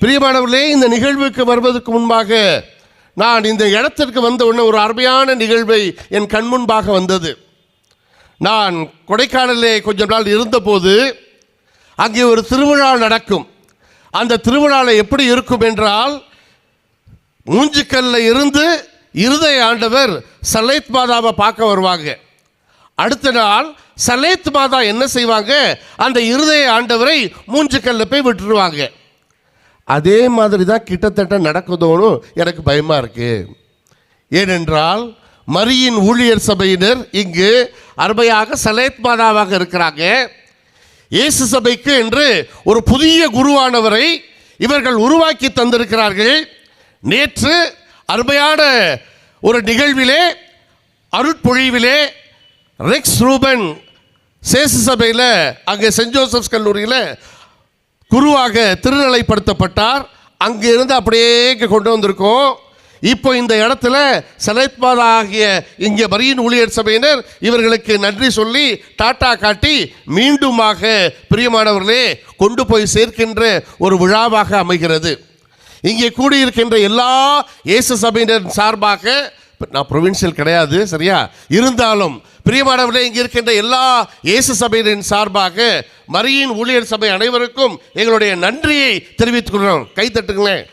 பிரியமானவர்களே இந்த நிகழ்வுக்கு வருவதற்கு முன்பாக நான் இந்த இடத்திற்கு வந்த உடனே ஒரு அருமையான நிகழ்வை என் கண் முன்பாக வந்தது. நான் கொடைக்கானலே கொஞ்ச நாள் இருந்தபோது அங்கே ஒரு திருவிழா நடக்கும். அந்த திருவிழாவில் எப்படி இருக்கும் என்றால் மூஞ்சிக்கல்ல இருந்து இருதய ஆண்டவர் சலேத் மாதாவை பார்க்க வருவாங்க. அடுத்த நாள் சலேத் மாதா என்ன செய்வாங்க? அந்த இருதய ஆண்டவரை மூஞ்சிக்கல்ல போய் விட்டுருவாங்க. அதே மாதிரி தான் கிட்டத்தட்ட நடக்குதோன்னு எனக்கு பயமாக இருக்கு. ஏனென்றால் மரியின் ஊழியர் சபையினர் இங்கு அருமையாக சலேத் மாதாவாக இருக்கிறாங்க. இயேசு சபைக்கு என்று ஒரு புதிய குருவானவரை இவர்கள் உருவாக்கி தந்திருக்கிறார்கள். நேற்று அருமையான ஒரு நிகழ்விலே அருட்பொழிவிலே ரெக்ஸ் ரூபன் சேசு சபையில் அங்கே சென்ட் ஜோசப்ஸ் கல்லூரியில் குருவாக திருநிலைப்படுத்தப்பட்டார். அங்கிருந்து அப்படியே கொண்டு வந்திருக்கோம். இப்போ இந்த இடத்துல சலைத் ஆகிய இங்கே மரியின் ஊழியர் சபையினர் இவர்களுக்கு நன்றி சொல்லி டாட்டா காட்டி மீண்டுமாக பிரியமானவர்களே கொண்டு போய் சேர்க்கின்ற ஒரு விழாவாக அமைகிறது. இங்கே கூடியிருக்கின்ற எல்லா இயேசு சபையினர் சார்பாக நான் ப்ரொவின்சியல் கிடையாது சரியா? இருந்தாலும் பிரியமானவர்களே இங்கே இருக்கின்ற எல்லா இயேசு சபையினரின் சார்பாக மரியின் ஊழியர் சபை அனைவருக்கும் எங்களுடைய நன்றியை தெரிவித்துக் கொள்கிறோம். கைத்தட்டுங்களேன்